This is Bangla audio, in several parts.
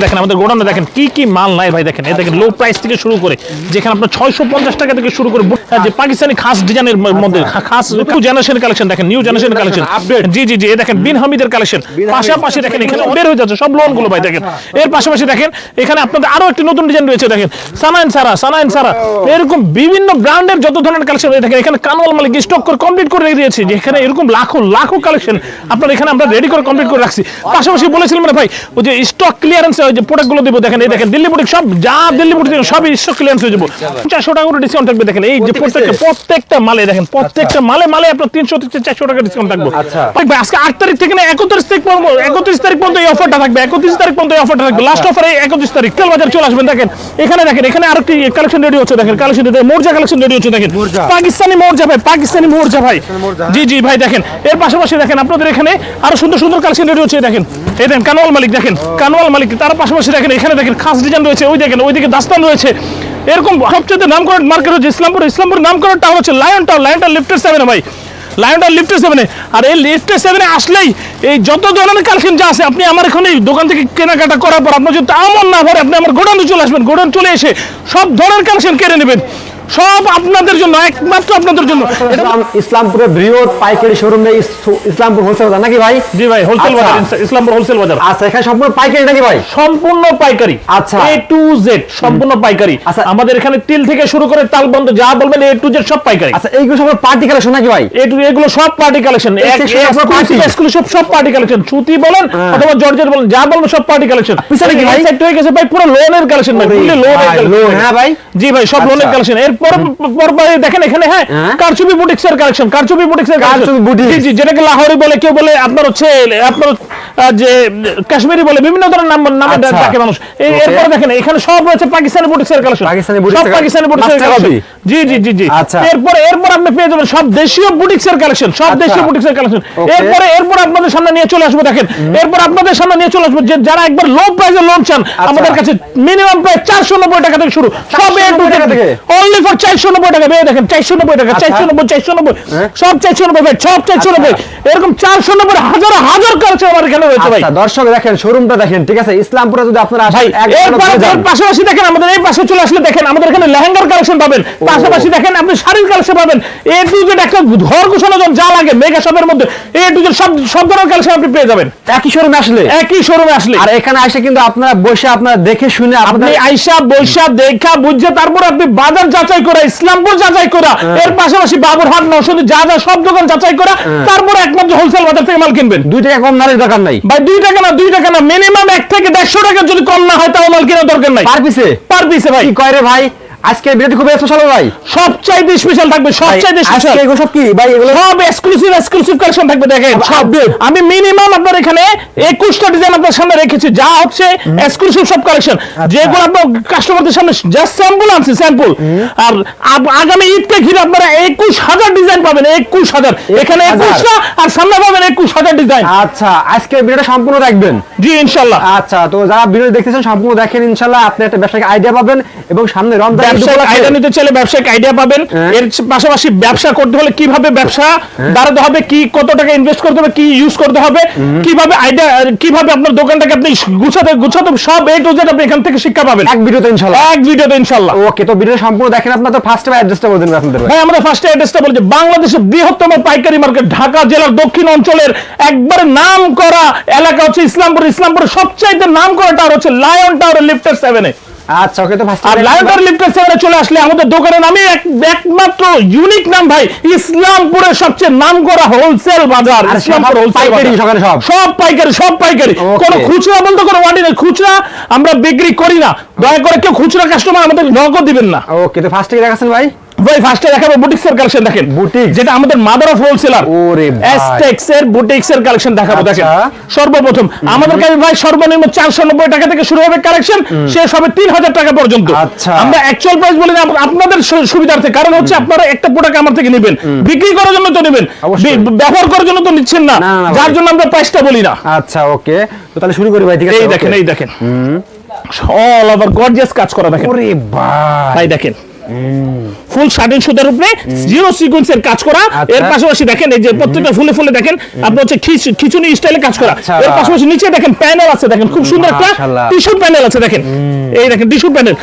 দেখেন আমাদের গোডাউনে দেখেন কি কি মাল নাই ভাই দেখেন। এই দেখেন লো প্রাইস থেকে শুরু করে যেখানে আপনার ছয়শো পঞ্চাশ টাকা থেকে শুরু করে যে পাকিস্তানি খাস ডিজাইনের মধ্যে খাস নিউ জেনারেশন কালেকশন দেখেন নিউ জেনারেশন কালেকশন। জি জি জি দেখেন বিন হামিদের কালেকশন পাশাপাশি দেখেন এখানে বের হয়ে যাচ্ছে সব লোনগুলো ভাই দেখেন। এর পাশাপাশি দেখেন এখানে আপনাদের আরও একটি নতুন ডিজাইন রয়েছে দেখেন। সানাইন সারা সানাইন সারা এরকম বিভিন্ন ব্র্যান্ডের যত ধরনের কালেকশন দেখেন এখানে কানওয়াল মালিক স্টক করে কমপ্লিট করে রেখে দিয়েছি। যে এখানে এরকম লাখো লাখো কালেকশন আপনার এখানে আমরা রেডি করে কমপ্লিট করে রাখছি। পাশাপাশি বলেছিলাম ভাই ওই যে স্টক ক্লিয়ারেন্স ওই যে প্রোডাক্টগুলো দিব দেখেন এই দেখেন দিল্লি বুটিক সব যা দিল্লি বুটিক সব স্টক ক্লিয়ারেন্স হয়ে যাব। চারশো টাকা করে ডিসকাউন্ট থাকবে দেখেন এই যে প্রত্যেকটা প্রত্যেকটা মালে দেখেন প্রত্যেকটা মালে মালে আপনার তিনশো থেকে চারশো টাকা ডিসকাউন্ট থাকবে। আচ্ছা। ভাই, আজকে আট তারিখ থেকে না একত্রিশ তারিখ পর্যন্ত একত্রিশ তারিখ পর্যন্ত এই অফারটা থাকবে একত্রিশ তারিখ পর্যন্ত এই অফারটা থাকবে। লাস্ট অফারে একত্রিশ তারিখ। তেল বাজার চলে আসবেন দেখেন। এখানে দেখেন এখানে আরেকটি কালেকশন রেডি হচ্ছে দেখেন কালেকশন রেডি মোর্জা কালেকশন রেডি হচ্ছে দেখেন। পাকিস্তানি মোর্জা ভাই পাকিস্তানি মোর্জা ভাই। জি জি ভাই দেখেন। এর পাশাপাশি দেখেন আপনাদের এখানে আরও সুন্দর সুন্দর কালেকশন রেডি হচ্ছে দেখেন। এই দেখেন কানওয়াল মালিক দেখেন কানওয়াল মালিক তার পাশাপাশি দেখেন এখানে দেখেন খাস ডিজাইন রয়েছে ওই দেখেন ওইদিকে দাস্তান রয়েছে। এরকম সবচেয়ে নাম করা মার্কেট হচ্ছে ইসলামপুর ইসলামপুর নাম করা টাউন হচ্ছে লায়ন টাউন লায়ন টাউন লিফটের সেভেনে ভাই। লায়নটা লিফটের সেভেনে আর এই লিফটের সেভেনে আসলেই এই যত ধরনের কালেকশন যা আছে আপনি আমার এখানে দোকান থেকে কেনাকাটা করার পর আপনার যদি আমন না ভরে আপনি আমার গোডাউনে চলে আসবেন গোডাউন চলে এসে সব ধরনের কালেকশন কেড়ে নেবেন। সব আপনাদের জন্য একমাত্র আপনাদের জন্য ইসলামপুরের বৃহৎ পাইকারি শোরুম ইসলামপুর হোলসেল বাজার নাকি ভাই জি ভাই হোলসেল আচ্ছা। বাজার ইসলামপুর হোলসেল বাজার আচ্ছা এখানে সম্পূর্ণ পাইকারি নাকি ভাই সম্পূর্ণ পাইকারি আচ্ছা। এ টু জেড সম্পূর্ণ পাইকারি আচ্ছা। আমাদের এখানে তিল থেকে শুরু করে তাল বন্ধ যা বলবেন এ টু জেড সব পাইকারি আচ্ছা এইগুলো সম্পূর্ণ পার্টি কালেকশন নাকি ভাই এটু এগুলো সব পার্টি কালেকশন এক্সক্লুসিভ সব পার্টি কালেকশন সুতি বলেন হ্যাঁ। অথবা জর্জেট বলেন যা বলবেন সব পার্টি কালেকশন পিছনে কি ভাই? সেট হয়ে গেছে ভাই পুরো লোনের কালেকশন ভাই লোনের কালেকশন হ্যাঁ ভাই? জি ভাই সব লোনের আচ্ছা। কালেকশন এরপর পর দেখেন এখানে হ্যাঁ? কারচুপি বুটিক্স এর কালেকশন কারচুপি বুটিক্স এর জি যেটাকে লাহোরি বলে কেউ বলে আপনার হচ্ছে আপনার যে কাশ্মীরি বলে বিভিন্ন ধরনের নাম নামে আচ্ছা। ডাকে মানুষ এই-. এরপর দেখেন এখানে সব রয়েছে পাকিস্তানি বুটিক্স এর কালেকশন সব পাকিস্তানি বুটিক্স এর কালেকশন জি জি জি জি আচ্ছা। এরপর এরপর আপনি পেয়ে যাবেন সব দেশীয় বুটিক্স এর কালেকশন সব আচ্ছা। দেশীয় বুটিক্স এর কালেকশন এরপরে এরপর আপনাদের সামনে নিয়ে চলে আসব দেখেন এরপর আপনাদের সামনে নিয়ে চলে আসব যে যারা একবার লো প্রাইসে লোন চান। আমাদের কাছে মিনিমাম প্রায় চারশো নব্বই টাকা থেকে শুরু সব এ টু 490 টাকা থেকে? অনলি ফর চারশো নব্বই টাকা ভেবে দেখেন চারশো নব্বই টাকা আচ্ছা। চারশো নব্বই চারশো নব্বই হ্যাঁ? সব চারশো নব্বই ভাই সব চারশো আচ্ছা। নব্বই এরকম চারশো নব্বই হাজার হাজার কালেকশন আমার এখানে রয়েছে ভাই। আচ্ছা দর্শক দেখেন শোরুমটা দেখেন ঠিক আছে? ইসলামপুরে যদি আপনারা আসেন পাশাপাশি দেখেন আমাদের এই পাশে চলে আসলে দেখেন আমাদের এখানে লেহেঙ্গার কালেকশন পাবেন। পাশাপাশি দেখেন আপনি শাড়ির কালেকশন পাবেন। এ টু জেড একটা ঘর গোছানো যখন যা লাগে মেগা শপের মধ্যে এ টু জেড সব সব ধরনের কালেকশন আপনি পেয়ে যাবেন। একই শোরুমে আসলে? একই শোরুমে আসলে। আর এখানে আসে কিন্তু আপনারা বসে আপনারা দেখে শুনে আপনি আইসা বৈশা দেখা বুঝছে তারপর আপনি বাজার যাচাই করা ইসলামপুর যাচাই করা এর পাশাপাশি বাবুরহাট নরসিংদী যা যা সব দোকান যাচাই করা তারপর একমাত্র হোলসেল বাজার থেকে মাল কিনবেন। দুই টাকা কম নারের দরকার নাই। ভাই। দুই টাকা না দুই টাকা না মিনিমাম এক থেকে দেড়শো টাকা যদি কম না হয় তাও মাল কেনার দরকার নাই। পার পিসে পার পিসে ভাই। কি কয় রে ভাই? আজকে ভিডিওটি খুব স্পেশাল ভাই। সবচাইতে স্পেশাল থাকবে সবচাইতে স্পেশাল এগুলো সব কি? ভাই এগুলো সব এক্সক্লুসিভ এক্সক্লুসিভ কালেকশন থাকবে দেখেন সব। আমি মিনিমাম আপনার এখানে 21টা ডিজাইন আপনার সামনে রেখেছি যা হচ্ছে এক্সক্লুসিভ সব কালেকশন আচ্ছা। যেগুলো আপনার কাস্টমারদের সামনে জাস্ট স্যাম্পল আনছি স্যাম্পল আর আগামী ঈদকে ঘিরে আপনারা 21000 ডিজাইন পাবেন 21000 এখানে 21টা আর সামনে পাবেন 21000 ডিজাইন আচ্ছা আজকে ভিডিওটা সম্পূর্ণ দেখবেন। জি ইনশাআল্লাহ আচ্ছা তো যারা ভিডিও দেখতেছেন সম্পূর্ণ দেখেন ইনশাল্লাহ আপনি একটা ব্যবসায়িক আইডিয়া পাবেন এবং সামনে রমজান ব্যবসায়িক আইডিয়া নিতে চাইলে ব্যবসায়িক আইডিয়া পাবেন। হ্যাঁ। এর পাশাপাশি ব্যবসা করতে হলে কীভাবে ব্যবসা দাঁড়াতে হবে কি কত টাকা ইনভেস্ট করতে হবে কি ইউজ করতে হবে কীভাবে আইডিয়া কীভাবে আপনার দোকানটাকে আপনি গুছাতে গুছাতে সব এ টু জেড আপনি এখান থেকে শিক্ষা পাবেন। এক ভিডিওতে ইনশাল্লাহ। এক ভিডিওতে ইনশাআল্লাহ ওকে তো ভিডিও সম্পূর্ণ দেখেন আপনার তো ফার্স্ট টাইম অ্যাড্রেসটা বলে দেবেন আপনাদের। ভাই আমরা ফার্স্ট অ্যাড্রেসটা বলি যে বাংলাদেশের বৃহত্তম পাইকারি মার্কেট ঢাকা জেলার দক্ষিণ অঞ্চলের একবার নাম করা এলাকা হচ্ছে ইসলামপুর। ইসলামপুরের সবচাইতে নাম করা টাওয়ার হচ্ছে লায়ন টাওয়ার লিফটার সেভেনে আচ্ছা ওকে তো আর লিফটের চলে আসলে আমাদের দোকানের নামে একমাত্র ইউনিক নাম ভাই ইসলামপুরের সবচেয়ে নাম করা হোলসেল বাজার ইসলামপুর পাইকারি সকালে সব? সব পাইকারি সব পাইকারি। কোনো খুচরা বলতে কোনো ওয়ার্ডি নেই। খুচরা আমরা বিক্রি করি না। দয়া করে কেউ খুচরা কাস্টমার আমাদের নগদ দিবেন না। ওকে তো ফার্স্ট থেকে দেখাচ্ছেন ভাই। ভাই ফার্স্টে দেখাবো বুটিক্স এর কালেকশন দেখেন। Boutiques? যেটা আমাদের মাদার অফ হোলসেলার ওরে। এসটেক্স এর বুটিক্স এর কালেকশন দেখাবো দেখেন। আচ্ছা। সর্বপ্রথম আমাদের কাছে ভাই সর্বনিম্ন চারশো নব্বই টাকা থেকে শুরু হবে কালেকশন শেষ হবে তিন হাজার টাকা পর্যন্ত। আচ্ছা। আমরা অ্যাকচুয়াল প্রাইস বলি না, আপনাদের সুবিধার্থে কারণ হচ্ছে আপনারা একটা প্রোডাক্ট আমার থেকে নেবেন। বিক্রি করার জন্য তো নেবেন। ব্যবহার করার জন্য তো নিচ্ছেন না। যার জন্য আমরা প্রাইসটা বলি না। আচ্ছা ওকে। তো তাহলে শুরু করি ভাই ঠিক আছে এই দেখেন এই দেখেন। অল ওভার গর্জিয়াস কাজ করা দেখেন। ওরে ভাই। ভাই দেখেন। ফুল শার্টিন সুতার উপরে জিরো সিকোয়েন্সের কাজ করা। আচ্ছা। এর পাশাপাশি দেখেন এই যে প্রত্যেকটা ফুলে ফুলে দেখেন আপনি হচ্ছে খিচুনি স্টাইলে কাজ করা। আচ্ছা। এর পাশাপাশি নিচে দেখেন প্যানেল আছে দেখেন খুব সুন্দর একটা। টিস্যু প্যানেল আছে দেখেন। এই দেখেন টিস্যু প্যানেল.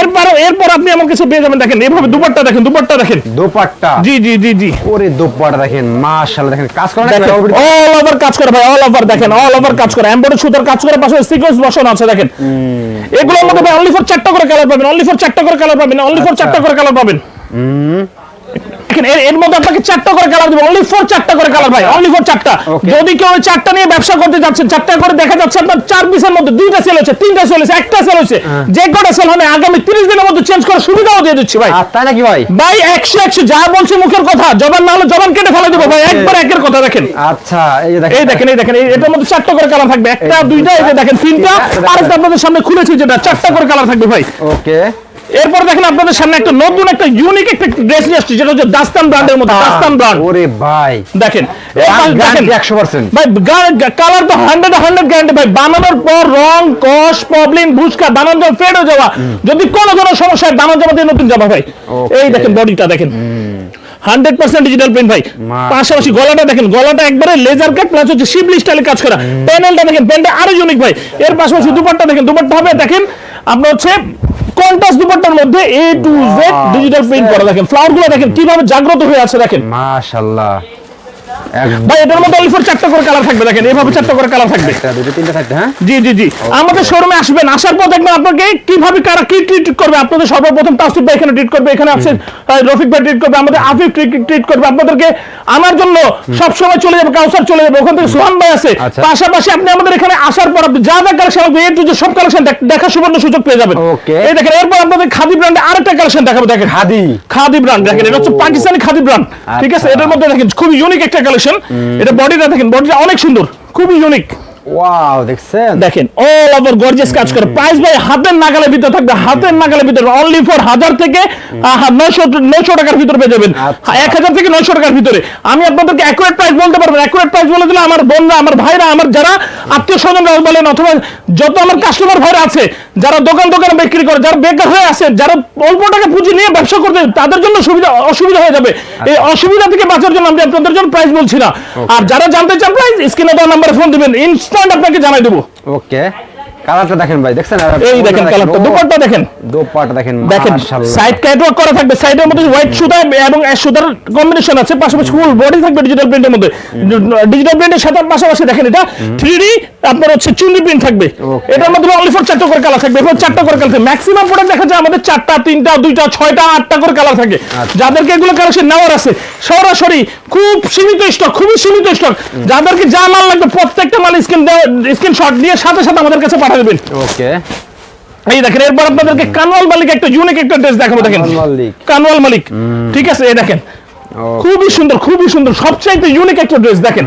এরপর এরপর আপনি আমার কাছে পেয়ে যাবেন দেখেন এভাবে দুপাট্টা দেখেন দুপাট্টা দেখেন। দুপাট্টা। জি জি জি জি। ওরে দোপাট্টা দেখেন মাশাআল্লাহ দেখেন কাজ দেখেন অল ওভার কাজ করে ভাই অল ওভার দেখেন অল ওভার কাজ করা। এমব্রয়ডারি সুতার কাজ করে পাশে সিকোয়েন্স বসানো আছে দেখেন। এগুলোর মধ্যে ভাই অনলি ফর চারটা করে কালার পাবেন অনলি ফর চারটা করে কালার পাবেন অনলি ফর। চারটা করে কালার পাবেন। এর এর মধ্যে আপনাকে চারটা করে কালার দেবো। অনলি ফর চারটা করে কালার ভাই অনলি ফর চারটা। যদি কেউ চারটা নিয়ে ব্যবসা করতে যাচ্ছেন চারটা করে দেখা যাচ্ছে আপনার চার পিসের মধ্যে দুইটা সেল হচ্ছে তিনটা সেল হচ্ছে একটা সেল হচ্ছে হ্যাঁ। যে কটা সেল হবে আগামী তিরিশ দিনের মধ্যে চেঞ্জ করার সুবিধাও দিয়ে দিচ্ছি ভাই। তাই নাকি ভাই? ভাই একশো একশো যা বলছে মুখের কথা জবান না হলে জবান কেটে ফেলে দেবো ভাই একবার একের কথা দেখেন। আচ্ছা এই দেখেন। এই দেখেন এটার মধ্যে চারটা করে কালার থাকবে। একটা দুইটা এই যে দেখেন তিনটা। তিনটা, আরেকটা আপনাদের সামনে খুলেছি যেটা চারটা করে কালার থাকবে ভাই। ওকে এরপর দেখেন আপনাদের সামনে একটা নতুন একটা ইউনিক একটা ড্রেস নিয়ে আসছি যেটা হচ্ছে দাস্তান ব্র্যান্ডের মধ্যে দাস্তান ব্র্যান্ড ওরে ভাই। দেখেন দেখেন 100% ভাই কালার তো হান্ড্রেড হান্ড্রেড গ্যারান্টি ভাই বানানোর পর রং কস প্রবলেম ভুসকা বানানো যাওয়া ফেড হয়ে যাওয়া। যদি কোনো ধরনের সমস্যা বানানো যাওয়া দিয়ে নতুন যাবা ভাই। এই দেখেন বডিটা দেখেন। হান্ড্রেড পার্সেন্ট ডিজিটাল প্রিন্ট ভাই। পাশাপাশি গলাটা দেখেন গলাটা একবারে লেজার কাট প্লাস হচ্ছে শিবলি স্টাইলে কাজ করা। প্যানেলটা দেখেন প্যান্টটা আরও ইউনিক ভাই। এর পাশাপাশি দুপাট্টা দেখেন দুপাট্টা হবে দেখেন আপনার হচ্ছে কন্টাস দুপাট্টার মধ্যে A to Z digital print করা। দেখেন ফ্লাওয়ারগুলো দেখেন কীভাবে জাগ্রত হয়ে আছে দেখেন। মাশাআল্লাহ। ভাই এটার মধ্যে অনলি ফর চারটা করে কালার থাকবে দেখেন এইভাবে চারটা করে কালার থাকবে। দুটো তিনটা থাকতে হ্যাঁ? জি জি জি। আমাদের শোরুমে আসবেন আসার পর দেখবেন আপনাকে কীভাবে কারা কি ট্রিট করবে আপনাদের সর্বপ্রথম তাসিফ ভাই এখানে ট্রিট করবে এখানে আছেন রফিক ভাই ট্রিট করবে আমাদের আফিফ ট্রিট করবে আপনাদেরকে আমার জন্য সব সময় চলে যাবে কাউসার চলে যাবে ওখান থেকে সোহান ভাই আছে। আচ্ছা। পাশাপাশি আপনি আমাদের এখানে আসার পর আপনি যা যা কালেকশন হবে সব কালেকশন দেখার সুবর্ণ সুযোগ পেয়ে যাবেন. এই দেখেন এরপর আপনাদের খাদি ব্র্যান্ডে আরেকটা কালেকশন দেখাবো দেখেন। খাদি। খাদি ব্র্যান্ড দেখেন এটা হচ্ছে পাকিস্তানি খাদি ব্র্যান্ড ঠিক আছে? আচ্ছা। এটার মধ্যে দেখেন খুবই ইউনিক একটা কালেকশন এটা বডিটা দেখেন বডিটা অনেক সুন্দর খুবই ইউনিক ওয়াও দেখছেন? দেখেন অল ওভার গর্জিয়াস কাজ করে। প্রাইস ভাই হাতের নাগালের ভিতরে থাকবে হাতের নাগালের ভিতরে। অনলি ফর হাজার থেকে নয়শো নয়শো টাকার ভিতরে পেয়ে যাবেন। আচ্ছা। এক হাজার থেকে নয়শো টাকার ভিতরে। আমি আপনাদেরকে অ্যাকুরেট প্রাইস বলতে পারব অ্যাকুরেট প্রাইস বলে দিলে আমার বোনরা আমার ভাইরা আমার যারা আত্মীয় স্বজনরা বলেন অথবা যত আমার কাস্টমার ভাইরা আছে যারা দোকান দোকানে বিক্রি করে যারা বেকার হয়ে আছে যারা অল্প টাকা পুঁজি নিয়ে ব্যবসা করতে তাদের জন্য সুবিধা অসুবিধা হয়ে যাবে। এই অসুবিধা থেকে বাঁচার জন্য আমি আপনাদের জন্য প্রাইস বলছি না। আর যারা জানতে চান প্রাইস স্ক্রিনে দেওয়া নাম্বারে ফোন দিবেন। ইনস্ট্যান্ট আপনাকে জানাই দেবো। ওকে কালারটা দেখেন ভাই দেখছেন? এই দেখেন কালারটা দুপাট্টা দেখেন। দোপাট্টা দেখেন দেখেন সাইড ক্যাটওয়ার্ক করা থাকবে সাইডের মধ্যে হোয়াইট সুতা এবং অ্যাশ সুতার কম্বিনেশন আছে পাশাপাশি ফুল বডি থাকবে ডিজিটাল প্রিন্টের মধ্যে। ডিজিটাল প্রিন্টের সাথে পাশাপাশি দেখেন এটা 3D আপনার হচ্ছে প্রিন্ট থাকবে। এটার মধ্যে অনলি ফর চারটা করে কালার থাকবে এবার চারটা করে কালার থাকবে। ম্যাক্সিমাম প্রোডাক্ট দেখা যায় আমাদের চারটা তিনটা দুইটা ছয়টা আটটা করে কালার থাকে। আচ্ছা। যাদেরকে এগুলো কালেকশন নেওয়ার আছে সরাসরি খুব সীমিত স্টক খুবই সীমিত স্টক যাদেরকে যা মাল লাগবে প্রত্যেকটা মাল স্ক্রিন স্ক্রিনশট দিয়ে সাথে সাথে আমাদের কাছে দেবেন ওকে। এই দেখেন এরপর আপনাদেরকে কানওয়াল মালিক একটা ইউনিক একটা ড্রেস দেখাবো দেখেন। কানওয়াল মালিক। ঠিক আছে এই দেখেন। খুবই সুন্দর খুবই সুন্দর সবচাইতে ইউনিক একটা ড্রেস দেখেন।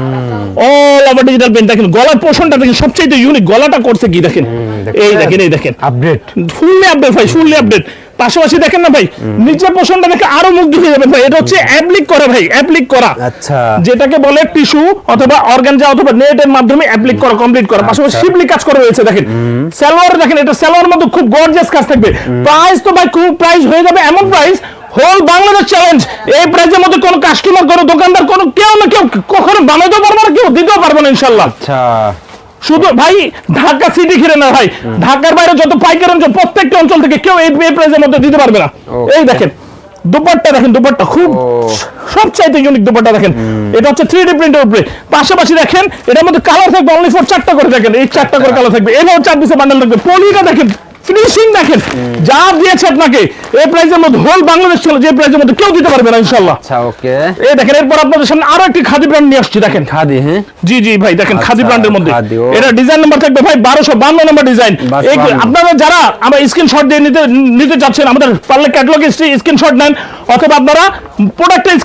অল ওভার ডিজিটাল পেন দেখেন গলার পোর্শনটা দেখেন সবচাইতে ইউনিক গলাটা করছে কি দেখেন? এই দেখেন। এই দেখেন। আপডেট ফুললি আপডেট ভাই ফুললি আপডেট পাশাপাশি দেখেন না ভাই নিচের পোর্শনটা দেখে আরও মুগ্ধ হয়ে যাবেন ভাই। এটা হচ্ছে অ্যাপ্লিক করা ভাই অ্যাপ্লিক করা। আচ্ছা। যেটাকে বলে টিস্যু অথবা অর্গানজা অথবা নেটের মাধ্যমে অ্যাপ্লিক করা কমপ্লিট করা। পাশাপাশি আচ্ছা। শিবলি কাজ করা রয়েছে দেখেন। সালোয়ার দেখেন এটা সালোয়ার মধ্যে খুব গর্জিয়াস কাজ থাকবে। প্রাইস তো ভাই খুব প্রাইস হয়ে যাবে এমন প্রাইস হোল বাংলাদেশ চ্যালেঞ্জ এই প্রাইজের মধ্যে কোনো কাস্টমার কোনো দোকানদার কোনো কেউ না কেউ কখনো বানাইতেও পারবে না কেউ দিতেও পারবে না ইনশাল্লাহ আচ্ছা। শুধু ভাই ঢাকা সিটি ঘিরে না ভাই। ঢাকার বাইরে যত পাইকার অঞ্চল প্রত্যেকটা অঞ্চল থেকে কেউ এই প্রাইজের মধ্যে দিতে পারবে না। এই দেখেন দুপাট্টা দেখেন দুপাট্টা খুব। সবচাইতে ইউনিক দুপাট্টা দেখেন। এটা হচ্ছে থ্রি ডি প্রিন্টের উপরে। পাশাপাশি দেখেন এটার মধ্যে কালার থাকবে অনলি ফোর চারটা করে দেখেন। এই চারটা করে কালার থাকবে। এভাবে চার পিসে বান্ডাল থাকবে। পলিটা দেখেন ফিনিশিং দেখেন। যা দিয়েছে আপনাকে এই প্রাইজের মধ্যে হোল বাংলাদেশ ছিল যে প্রাইজের মধ্যে কেউ দিতে পারবে না ইনশাল্লাহ আচ্ছা ওকে। এই দেখেন এরপর আপনাদের সামনে আরও একটি খাদি ব্র্যান্ড নিয়ে আসছি দেখেন। খাদি হ্যাঁ? জি জি ভাই দেখেন খাদি আচ্ছা, ব্র্যান্ডের মধ্যে এটা ডিজাইন নাম্বার থাকবে ভাই বারোশো বান্ন নম্বর ডিজাইন আপনারা যারা আমার স্ক্রিনশট দিয়ে নিতে নিতে চাচ্ছেন আমাদের পারলে ক্যাটালগ স্ক্রিনশট নেন। অথবা আপনারা প্রোডাক্টের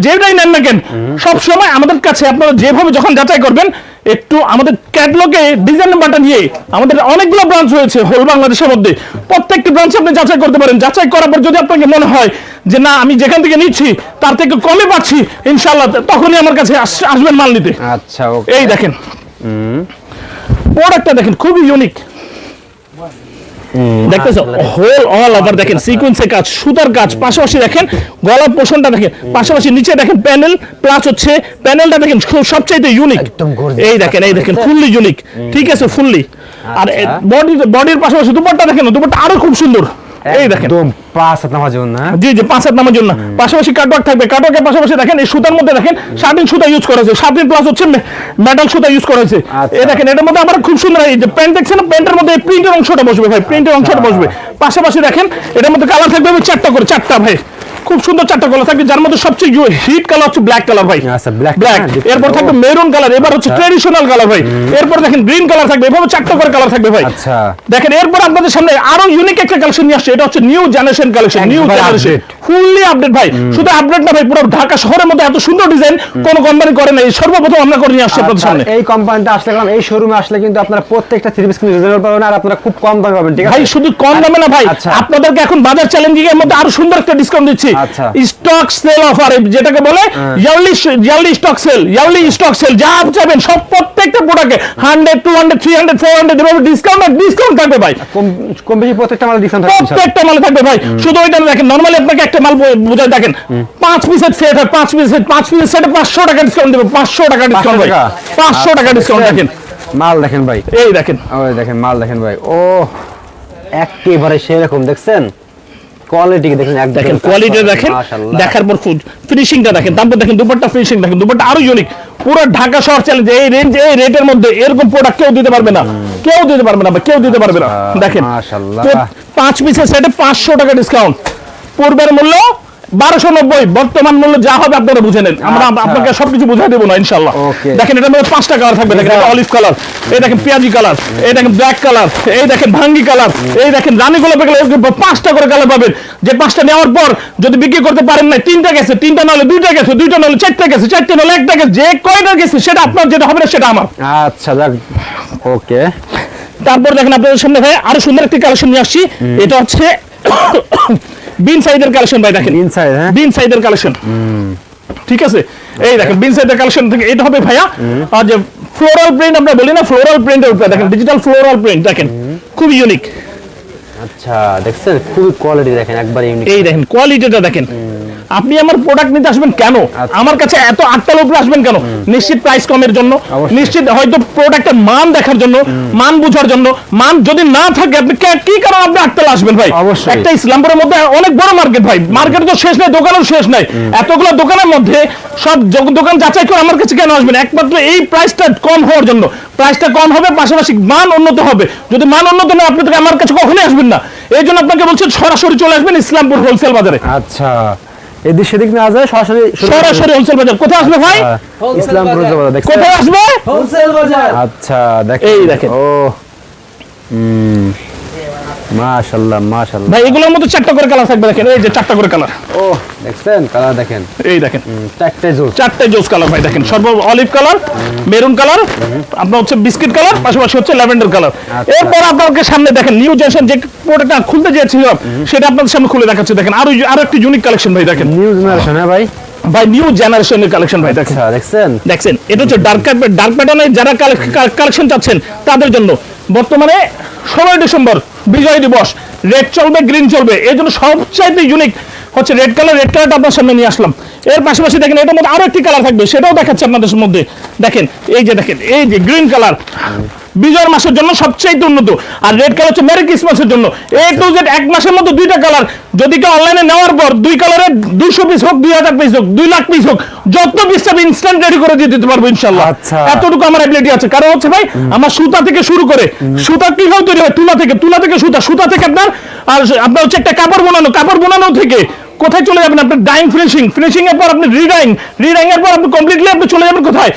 যেটাই নেন না কেন সব সময় আমাদের কাছে আপনারা যেভাবে যখন যাচাই করবেন একটু আমাদের ক্যাটালগে ডিজাইন নাম্বারটা নিয়ে আমাদের অনেকগুলো ব্রাঞ্চ রয়েছে হোল বাংলাদেশের মধ্যে। প্রত্যেকটি ব্রাঞ্চে আপনি যাচাই করতে পারেন। যাচাই করার পর যদি আপনাকে মনে হয় যে না আমি যেখান থেকে নিচ্ছি তার থেকে কমে পাচ্ছি ইনশাল্লাহ তখনই আমার কাছে আস- আসবেন মাল নিতে। আচ্ছা এই দেখেন। প্রোডাক্টটা দেখেন খুবই ইউনিক দেখতেছো? হোল অল ওভার দেখেন সিকোয়েন্সের কাজ সুতার কাজ পাশাপাশি দেখেন গলা পোষণটা দেখেন পাশাপাশি নিচে দেখেন প্যানেল প্লাস হচ্ছে প্যানেলটা দেখেন সবচাইতে ইউনিক এই দেখেন এই দেখেন ফুললি ইউনিক ঠিক আছে ফুললি আর আচ্ছা। বডি বডির পাশাপাশি দুপাট্টা দেখেন দুপাট্টা আরও খুব সুন্দর। এই দেখেন একদম পাঁচ হাত নামার জন্য হ্যাঁ? জি জি পাঁচ হাত নামার জন্য পাশাপাশি কাটওয়ার্ক থাকবে। কাটওয়ার্কের পাশাপাশি দেখেন এই সুতার মধ্যে দেখেন সাটিন সুতা ইউজ করা হয়েছে। সাটিন প্লাস হচ্ছে মেটাল সুতা ইউজ করা হয়েছে। আচ্ছা। এই দেখেন এটার মধ্যে আমার খুব সুন্দর এই যে প্যান্ট দেখছেন প্যান্টের মধ্যে প্রিন্টের অংশটা বসবে ভাই প্রিন্টের অংশটা বসবে। পাশাপাশি দেখেন এটার মধ্যে কালার থাকবে চারটা করে চারটা ভাই। খুব সুন্দর চারটা কালার থাকবে যার মধ্যে সবচেয়ে হিট কালার হচ্ছে ব্ল্যাক কালার ভাই। আচ্ছা, ব্ল্যাক হ্যাঁ, এরপর থাকবে মেরুন কালার এবার হচ্ছে ট্রেডিশনাল কালার ভাই। এরপর দেখেন গ্রিন কালার থাকবে এভাবে চারটা করে কালার থাকবে ভাই। আচ্ছা। দেখেন এরপর আপনাদের সামনে আরও ইউনিক একটা কালেকশন নিয়ে আসছে এটা হচ্ছে new generation collection new generation. Fully update ভাই। শুধু আপডেট না ভাই পুরো ঢাকা শহরের মধ্যে এত সুন্দর ডিজাইন কোন কোম্পানি করে নাই। সর্বপ্রথম আমরা করে নিয়ে আসছি আপনাদের আচ্ছা, সামনে। এই কোম্পানিতে আসলে গেলাম এই শোরুমে আসলে কিন্তু আপনারা প্রত্যেকটা থ্রি পিস কিন্তু রিজনেবল পাবেন আর আপনারা খুব কম দামে পাবেন ঠিক আছে? ভাই শুধু কম দামে না ভাই আচ্ছা। আপনাদেরকে এখন বাজার চ্যালেঞ্জিং এর মধ্যে আরও সুন্দর একটা ডিসকাউন্ট দিচ্ছি। স্টক সেল অফার যেটাকে বলে yearly yearly stock sale yearly stock sale যা চাইবেন সব প্রত্যেকটা প্রোডাক্টে hundred two hundred three hundred four hundred এভাবে ডিসকাউন্ট আর ডিসকাউন্ট থাকবে ভাই। কম বেশি প্রত্যেকটা মাল ডিসকাউন্ট থাকবে। প্রত্যেকটা মালে থাকবে ভাই। শুধু ওইটা দেখেন নরমালি আপনাকে একটা মাল বো- দেখেন। পাঁচ পিসের সেট হয় পাঁচ পিসের পাঁচ পিসের সেটে পাঁচশো টাকা ডিসকাউন্ট দেবে। পাঁচশো টাকা ডিসকাউন্ট ভাই। পাঁচশো টাকা আচ্ছা, ডিসকাউন্ট দেখেন। মাল দেখেন ভাই। এই দেখেন। ওই দেখেন মাল দেখেন ভাই। ও একেবারে সেরকম দেখছেন? কোয়ালিটি দেখেন একদম দেখেন কোয়ালিটি দেখেন দেখার পর ফুড ফিনিশিংটা দেখেন তারপর দেখেন দুপাট্টা ফিনিশিং দেখেন দুপাট্টা আরও ইউনিক পুরো ঢাকা শহর চ্যালেঞ্জ এই রেঞ্জ এই রেটের মধ্যে এরকম প্রোডাক্ট কেউ দিতে পারবে না। কেউ দিতে পারবে না কেউ দিতে পারবে না। আচ্ছা, দেখেন মাশাআল্লাহ। পাঁচ পিসের সেটে পাঁচশো টাকা ডিসকাউন্ট পূর্বের মূল্য বারোশো নব্বই বর্তমান মূল্য যা হবে আপনারা বুঝে নেন। আমরা আচ্ছা। আপনাকে সবকিছু বুঝাই দেবো না ইনশাল্লাহ দেখেন এটার মধ্যে পাঁচটা কালার থাকবে। দেখেন অলিভ কালার এই দেখেন পেঁয়াজি কালার এই দেখেন ব্ল্যাক কালার এই দেখেন ভাঙ্গি কালার এই দেখেন রানী গোলাপি কালার পাঁচটা করে কালার পাবেন। যে পাঁচটা নেওয়ার পর যদি বিক্রি করতে পারেন না তিনটা গেছে তিনটা নাহলে দুইটা গেছে দুইটা নাহলে চারটা গেছে চারটা নাহলে একটা গেছে যে কয়টা গেছে সেটা আপনার যেটা হবে না সেটা আমার। আচ্ছা যাক ওকে তারপর দেখেন আপনাদের সামনে ভাই আরও সুন্দর একটি কালেকশন নিয়ে আসছি। এটা হচ্ছে বিন সাইডের কালেকশন ভাই দেখেন। ইনসাইড হ্যাঁ? বিন সাইডের কালেকশন। ঠিক আছে? এই দেখেন বিন সাইডের কালেকশন থেকে এটা হবে ভাইয়া আর যে ফ্লোরাল প্রিন্ট আমরা বলি না ফ্লোরাল প্রিন্টের উপরে দেখেন ডিজিটাল ফ্লোরাল প্রিন্ট দেখেন খুব ইউনিক আচ্ছা দেখছেন? খুবই কোয়ালিটি দেখেন একবার ইউনিক এই দেখেন কোয়ালিটিটা দেখেন। আপনি আমার প্রোডাক্ট নিতে আসবেন কেন? আচ্ছা। আমার কাছে এত আটটার উপরে আসবেন কেন? নিশ্চিত প্রাইস কমের জন্য নিশ্চিত হয়তো প্রোডাক্টের মান দেখার জন্য মান বোঝার জন্য মান যদি না থাকে আপনি কি কারণ আপনি আটটাল আসবেন ভাই? একটা ইসলামপুরের মধ্যে অনেক বড় মার্কেট ভাই। মার্কেট তো শেষ নাই দোকানও শেষ নাই। এতগুলো দোকানের মধ্যে সব দোকান যাচাই করে আমার কাছে কেন আসবেন? একমাত্র এই প্রাইসটা কম হওয়ার জন্য। প্রাইসটা কম হবে পাশাপাশি মান উন্নত হবে। যদি মান উন্নত না আপনি তো আমার কাছে কখনোই আসবেন না। এই জন্য আপনাকে বলছেন সরাসরি চলে আসবেন ইসলামপুর হোলসেল বাজারে। আচ্ছা। এদিক সেদিক না যায় সরাসরি সরাসরি হোলসেল বাজার। কোথায় আসবে ভাই? ইসলাম ইসলামপুর বাজার দেখছেন? কোথায় আসবে? হোলসেল বাজার। আচ্ছা দেখেন। এই দেখেন। ও হুম মাশাআল্লাহ মাশাআল্লাহ। ভাই এগুলোর মধ্যে চারটা করে কালার থাকবে দেখেন। এই যে চারটা করে কালার ও দেখছেন? কালার দেখেন? এই দেখেন। চারটে জুস। চারটে জোস কালার ভাই দেখেন। সর্ব অলিভ কালার মেরুন কালার আপনার হচ্ছে বিস্কিট কালার পাশাপাশি হচ্ছে ল্যাভেন্ডার কালার আচ্ছা। এরপর আপনাকে সামনে দেখেন নিউ জেনারেশন যে প্রোডাক্টটা খুলতে চেয়েছিলাম সেটা আপনাদের সামনে খুলে দেখাচ্ছে দেখেন। আরও আরও একটি ইউনিক কালেকশন ভাই দেখেন। নিউ জেনারেশন হ্যাঁ ভাই? ভাই নিউ জেনারেশনের কালেকশন ভাই দেখেন। আচ্ছা দেখছেন? দেখছেন এটা হচ্ছে ডার্ক ডার্ক প্যাটার্নের যারা কালেকশন চাচ্ছেন তাদের জন্য। বর্তমানে ষোলোই ডিসেম্বর বিজয় দিবস। রেড চলবে গ্রিন চলবে। এই জন্য সবচাইতে ইউনিক হচ্ছে রেড কালার রেড কালারটা আপনার সামনে নিয়ে আসলাম। এর পাশাপাশি দেখেন, এটার মধ্যে আরও একটি কালার থাকবে, সেটাও দেখাচ্ছে আপনাদের মধ্যে। দেখেন, এই যে দেখেন, এই যে গ্রিন কালার বিজয় মাসের জন্য সবচাইতে উন্নত। আর রেড কালার হচ্ছে মেরি ক্রিসমাসের জন্য। এ টু জেড এক মাসের মধ্যে দুইটা কালার যদি কেউ অনলাইনে নেওয়ার পর দুই কালারের দুশো পিস হোক দুই হাজার পিস হোক দুই লাখ পিস হোক যত পিস আমি ইনস্ট্যান্ট রেডি করে দিয়ে দিতে পারব ইনশাল্লাহ আচ্ছা। এতটুকু আমার অ্যাবিলিটি আছে। কারণ হচ্ছে ভাই আমার সুতা থেকে শুরু করে সুতা কীভাবে তৈরি হয়? তুলা থেকে তুলা থেকে সুতা সুতা থেকে আপনার আর আপনার হচ্ছে একটা কাপড় বোনানো কাপড় বোনানো থেকে কোথায় চলে যাবেন আপনার? ডাইং ফিনিশিং ফিনিশিং এর পর আপনি রিডাইং রিডাইং এর পর আপনি কমপ্লিটলি আপনি চলে যাবেন কোথায়?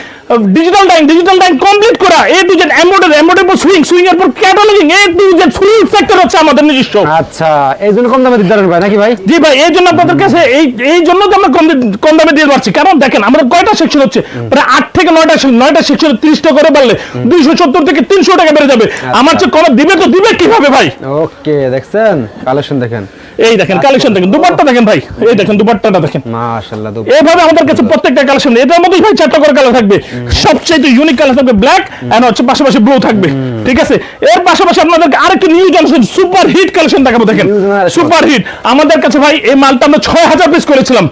Digital time digital time complete করা A to Z embroidery embroidery পর সুইং সুইং এর পর cataloguing A to Z full sector হচ্ছে আমাদের নিজস্ব। আচ্ছা এই জন্য কম দামে দিতে পারেন ভাই নাকি ভাই? জি ভাই এই জন্য আপনাদের কাছে এই এই জন্য তো আমরা কম কম দামে দিয়ে পারছি। কারণ দেখেন আমাদের কয়টা সেকশন হচ্ছে? প্রায় আট থেকে নয়টা নয়টা সেকশন তিরিশটা করে পারলে দুইশো সত্তর থেকে তিনশো টাকা বেড়ে যাবে। আমার চেয়ে কম দিবে তো দিবে কীভাবে ভাই? ওকে দেখছেন? কালেকশন দেখেন। এই দেখেন কালেকশন দেখেন দুপাট্টা দেখেন ভাই। এই দেখেন দুপাট্টাটা দেখেন। মাশাআল্লাহ এইভাবে আমাদের কাছে প্রত্যেকটা কালেকশন এটার মধ্যে ভাই চারটা করে কালার থাকবে। সবচেয়ে ইউনিক কালার থাকবে ব্ল্যাক এন্ড হচ্ছে পাশাপাশি ব্লু থাকবে। ঠিক আছে? এর পাশাপাশি আপনাদেরকে আরেকটা new generation super hit collection দেখাবো দেখেন। সুপার হিট আমাদের কাছে ভাই এই মালটা আমরা ছয় হাজার পিস করেছিলাম।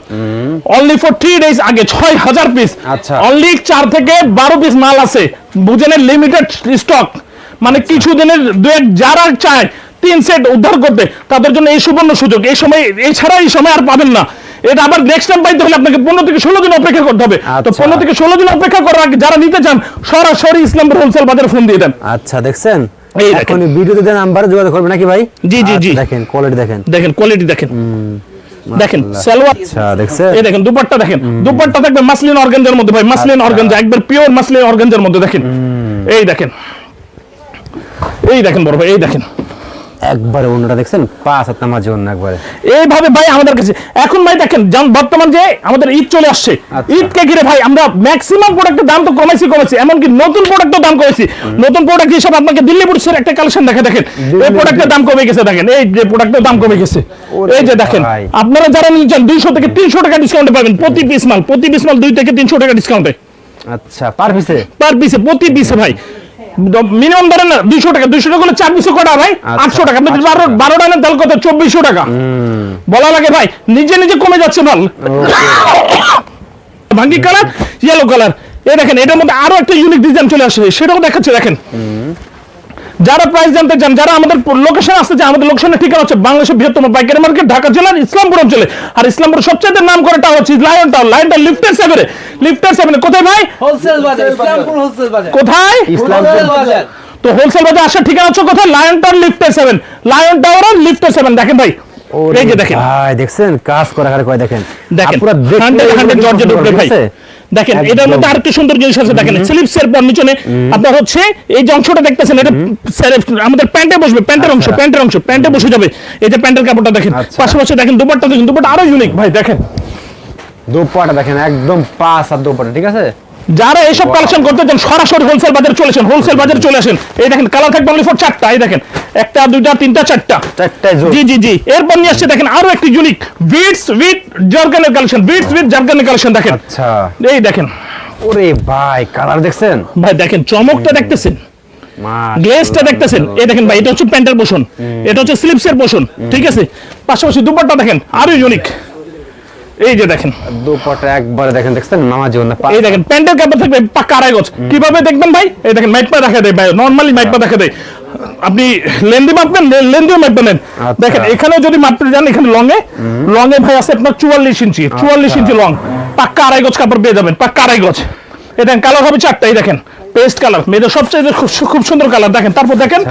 অনলি ফর থ্রি ডেজ আগে ছয় হাজার পিস আচ্ছা। অনলি চার থেকে বারো পিস মাল আছে। বুঝেন লিমিটেড স্টক মানে কিছু দিনের দু এক যারা চায় তিন সেট উদ্ধার করতে। তাদের জন্য এই সুবর্ণ সুযোগ। এই সময় এছাড়া এই সময় আর পাবেন না। এটা আবার নেক্সট টাইম পাইতে হলে আপনাকে পনেরো থেকে ষোলো দিন অপেক্ষা করতে হবে। তো আচ্ছা। পনেরো থেকে ষোলো দিন অপেক্ষা করার আগে যারা নিতে চান সরাসরি ইসলামপুর হোলসেল বাজারে ফোন দিয়ে দেন। আচ্ছা দেখছেন? এখন ভিডিওতে দেন নাম্বারে যোগাযোগ করবে নাকি ভাই? জি, জি, জি। আচ্ছা, দেখেন কোয়ালিটি দেখেন। দেখেন কোয়ালিটি দেখেন। দেখেন সালোয়ার আচ্ছা দেখছেন? এই দেখেন দুপাট্টা দেখেন। দুপাট্টা থাকবে মাসলিন অর্গানজার মধ্যে ভাই। মাসলিন। অর্গানজা একবার পিওর মাসলিন অর্গানজার মধ্যে দেখেন। এই দেখেন। এই দেখেন বড় ভাই এই দেখেন। একবারে অন্যটা দেখছেন? পাঁচ হাত নামার জন্য একবারে। এইভাবে ভাই আমাদের কাছে এখন ভাই দেখেন যেমন বর্তমান যে আমাদের ঈদ চলে আসছে। আচ্ছা। ঈদকে ঘিরে ভাই আমরা ম্যাক্সিমাম প্রোডাক্টের দাম তো কমাইছি কমাইছি। এমনকি নতুন প্রোডাক্টের দাম কমেছি নতুন প্রোডাক্ট হিসাবে আপনাকে দিল্লি একটা কালেকশন দেখে দেখেন। এই প্রোডাক্টের দাম কমে গেছে দেখেন। এই যে প্রোডাক্টের দাম কমে গেছে। এই যে দেখেন আপনারা যারা নিচ্ছেন দুইশো থেকে তিনশো টাকা ডিসকাউন্টে পাবেন প্রতি পিস মাল। প্রতি পিস মাল দুই থেকে তিনশো টাকা ডিসকাউন্টে আচ্ছা পার পিসে পার পিসে প্রতি পিসে ভাই। মিনিমাম ধরেন না দুইশো টাকা দুইশো টাকা হলে চার দুশো কটা ভাই আচ্ছা, আটশো টাকা আপনি বারো বারোটা নেন তাহলে কত? চব্বিশশো টাকা। বলা লাগে ভাই নিজে নিজে কমে যাচ্ছে মাল। ভাঙ্গি কালার ইয়েলো কালার এই দেখেন এটার মধ্যে আরও একটা ইউনিক ডিজাইন চলে আসে। সেটাও দেখাচ্ছে দেখেন। যারা প্রাইস জানতে চান যারা আমাদের লোকেশন আসতে চান আমাদের লোকেশনের ঠিকানা হচ্ছে বাংলাদেশের বৃহত্তম পাইকারি মার্কেট ঢাকা জেলার ইসলামপুর অঞ্চলে। আর ইসলামপুর সবচেয়ে নাম করে টাওয়ার হচ্ছে লায়ন টাওয়ার লায়ন টাওয়ার লিফটের সেভেনে লিফটের সেভেনে কোথায় ভাই? হোলসেল বাজার ইসলামপুর হোলসেল বাজার। কোথায়? ইসলামপুর হোলসেল বাজার। তো হোলসেল বাজার আসার ঠিকানা হচ্ছে কোথায়? লায়ন টাওয়ার লিফটের সেভেন লায়ন টাওয়ার আর লিফটের সেভেন দেখেন ভাই। এই যে দেখেন। ভাই দেখছেন? কাজ করা করে কয় দেখেন। দেখেন পুরো হান্ড্রেড এগুলো জর্জেট উপরে ভাই? দেখেন এটার মধ্যে আরেকটা সুন্দর জিনিস আছে দেখেন স্লিপস এর নিচনে আপনার হচ্ছে এই যে অংশটা দেখতেছেন এটা আমাদের প্যান্টে বসবে প্যান্টের অংশ আচ্ছা। প্যান্টের অংশ প্যান্টে বসে যাবে। এই যে প্যান্টের কাপড়টা দেখেন আচ্ছা। পাশাপাশি দেখেন দুপাট্টা দেখেন দুপাট্টা আরও ইউনিক ভাই দেখেন। দোপাটা দেখেন একদম পাস আর দোপাটা ঠিক আছে? যারা এইসব কালেকশন করতে চান সরাসরি হোলসেল বাজারে চলে আসেন হোলসেল বাজারে চলে আসেন। এই দেখেন কালার থাকবে অনলি ফর চারটা এই দেখেন। একটা দুইটা তিনটা চারটা। জি জি জি। এরপর নিয়ে আসছে দেখেন আরও একটি ইউনিক বিটস উইথ জার্গানের কালেকশন বিটস উইথ জার্গানের কালেকশন দেখেন। আচ্ছা। এই দেখেন। ওরে ভাই কালার দেখছেন? ভাই দেখেন চমকটা দেখতেছেন। গ্লেজটা দেখতেছেন। এই দেখেন ভাই এটা হচ্ছে প্যান্টের পোষণ এটা হচ্ছে স্লিপসের পোষণ ঠিক আছে? পাশাপাশি দুপাট্টা দেখেন আরও ইউনিক এই যে দেখেন। দোপাটা একবারে দেখেন দেখছেন? জন্য এই দেখেন প্যান্টের কাপড় থাকবে পাক্কা আড়াই গজ। কীভাবে দেখবেন ভাই? এই দেখেন মাইপা দেখা দেয় ভাই নর্মালি মাইপা দেখা দেয়। আপনি লেন্দি মাপবেন? লেন্দিও মাপবেন আচ্ছা। দেখেন এখানেও যদি মাপতে যান এখানে লং এ। লং এ ভাই আছে আপনার চুয়াল্লিশ ইঞ্চি। চুয়াল্লিশ ইঞ্চি লং পাক্কা আড়াই গজ কাপড় পেয়ে যাবেন পাক্কা আড়াই গজ। এই দেখেন কালার হবে চারটাই দেখেন। পেস্ট কালার মেয়েদের সবচেয়ে খুব খুব সুন্দর কালার দেখেন। তারপর দেখেন।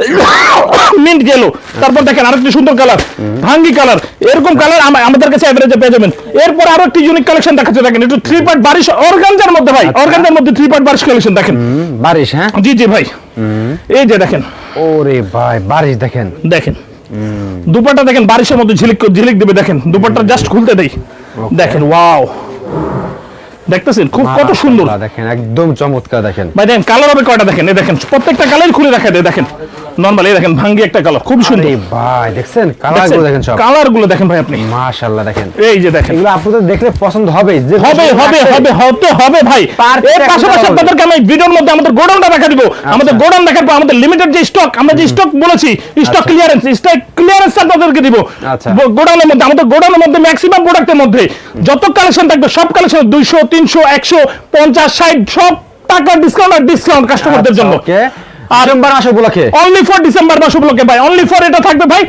মিন্ট গেলো তারপর দেখেন আরেকটি সুন্দর কালার ভাঙ্গি কালার এরকম কালার আমাদের কাছে এভারেজে পেয়ে যাবেন। এরপর আরও একটি ইউনিক কালেকশন দেখাচ্ছে দেখেন একটু থ্রি পার্ট বারিশ অর্গানজার মধ্যে ভাই অর্গানজার মধ্যে থ্রি পার্ট বারিশ কালেকশন দেখেন। বারিশ হ্যাঁ? জি জি ভাই। এই যে দেখেন। ওরে ভাই বারিশ দেখেন। দেখেন। দুপাট্টা দেখেন বারিশের মধ্যে ঝিলিক ঝিলিক দেবে দেখেন। দুপাট্টা জাস্ট খুলতে দেই। দেখেন ওয়াও দেখতেছেন? খুব কত সুন্দর। দেখেন একদম চমৎকার দেখেন। ভাই দেখেন কালার হবে কয়টা দেখেন? এই দেখেন প্রত্যেকটা কালার খুলে দেখা দেয় দেখেন। নর্মাল এই দেখেন ভাঙ্গি একটা কালার খুব সুন্দর। ভাই দেখছেন? কালারগুলো দেখেন সব। কালারগুলো দেখেন ভাই আপনি। মাশাআল্লাহ দেখেন। এই যে দেখেন। এগুলো আপনাদের দেখলে পছন্দ হবে যে হবে হবে হবে হতে হবে ভাই। এর পাশাপাশি আপনাদেরকে আমি ভিডিওর মধ্যে আমাদের গোডাউনটা দেখা দিব। আমাদের গোডাউন দেখার পর আমাদের লিমিটেড যে স্টক আমরা যে স্টক বলেছি স্টক ক্লিয়ারেন্স স্টক ক্লিয়ারেন্স আপনাদেরকে দিব। আচ্ছা। গোডাউনের মধ্যে আমাদের গোডাউনের মধ্যে ম্যাক্সিমাম প্রোডাক্টের মধ্যে যত কালেকশন থাকবে সব কালেকশন দুইশো তিনশো একশো পঞ্চাশ ষাট সব টাকা ডিসকাউন্ট আর ডিসকাউন্ট কাস্টমারদের জন্য। নম্বর মাস উপলক্ষে? অনলি ফর ডিসেম্বর মাস উপলক্ষে ভাই। অনলি ফর এটা থাকবে ভাই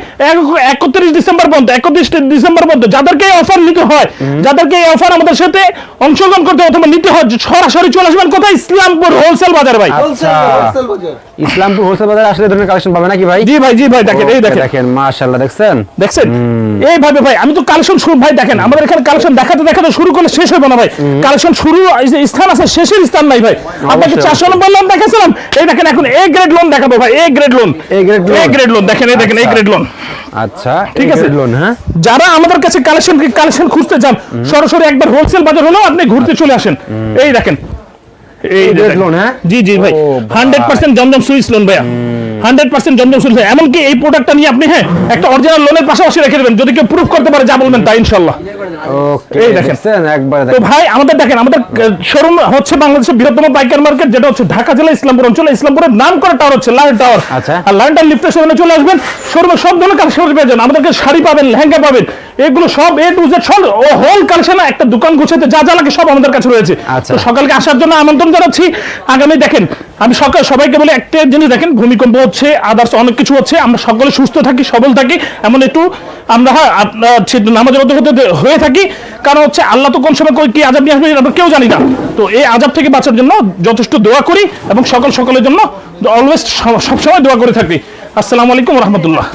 একত্রিশ ডিসেম্বর পর্যন্ত একত্রিশ ডিসেম্বর পর্যন্ত। যাদেরকে এই অফার নিতে হয় যাদেরকে এই অফার আমাদের সাথে অংশগ্রহণ করতে অথবা নিতে হয় সরাসরি চলে আসবেন কোথায়? ইসলামপুর হোলসেল বাজার ভাই। আচ্ছা। হোলসেল হোলসেল বাজার। ইসলামপুর হোলসেল বাজারে আসলে ধরনের কালেকশন পাবে নাকি ভাই? জি ভাই জি ভাই দেখেন এই দেখেন। দেখেন মাশাআল্লাহ দেখছেন? দেখছেন? এইভাবে ভাই আমি তো কালেকশন শুরু ভাই দেখেন আমাদের এখানে কালেকশন দেখাতে দেখাতে শুরু করলে শেষ হবে না ভাই। কালেকশন শুরু স্থান আছে শেষের স্থান নাই ভাই। আপনাকে অবশ্যই, চারশো নম্বর লোন দেখাছিলাম। এই দেখেন এখন এ গ্রেড লোন দেখাবো ভাই A grade lawn A grade loan? A grade lawn দেখেন এই দেখেন এ আচ্ছা। গ্রেড লোন আচ্ছা ঠিক আছে। লোন হ্যাঁ। যারা আমাদের কাছে কালেকশন কালেকশন খুঁজতে চান সরাসরি একবার হোলসেল বাজার হলেও আপনি ঘুরতে চলে আসেন। এই দেখেন। এই দেখেন। loan, হ্যাঁ? জি জি ভাই। ও, হান্ড্রেড ভাই। পার্সেন্ট জমজম সুইস লোন ভাইয়া। হান্ড্রেড পার্সেন্ট জমজম সুইট এমনকি এই প্রোডাক্টটা নিয়ে আপনি হ্যাঁ একটা অরিজিনাল লোনের পাশাপাশি রেখে দেবেন। যদি কেউ প্রুফ করতে পারে যা বলবেন তাই ইনশাল্লাহ। ওকে দেখেন। দেখছেন? তো ভাই আমাদের দেখেন আমাদের শোরুম হচ্ছে বাংলাদেশের বৃহত্তম পাইকার মার্কেট যেটা হচ্ছে ঢাকা জেলা ইসলামপুর অঞ্চলে। ইসলামপুরের নাম করা টাওয়ার হচ্ছে লায়ন টাওয়ার আচ্ছা। আর লায়ন টাওয়ার লিফটের সামনে চলে আসবেন। শোরুমে সব ধরনের কালেকশন পেয়ে যাবেন আমাদেরকে শাড়ি পাবেন লেহেঙ্গা পাবেন। এগুলো সব এ টু জেড সব ও হোল কালেকশন একটা দোকান গুছাতে যা যা লাগে সব আমাদের কাছে রয়েছে। আচ্ছা। তো সকালকে আসার জন্য আমন্ত্রণ জানাচ্ছি। আগামী দেখেন আমি সকাল সবাইকে বলে একটা জিনিস দেখেন ভূমিকম্প হচ্ছে আদার্স অনেক কিছু হচ্ছে আমরা সকলে সুস্থ থাকি সবল থাকি। এমন একটু আমরা হ্যাঁ, মধ্যে হতে হয়ে থাকি, কারণ হচ্ছে আল্লাহ তো কোন সময় কি আজাব নিয়ে আসবে আমরা কেউ জানি না। তো এই আজাব থেকে বাঁচার জন্য যথেষ্ট দোয়া করি এবং সকল সকলের জন্য অলওয়েজ সবসময় দোয়া করে থাকি। আসসালামু আলাইকুম রহমতুল্লাহ।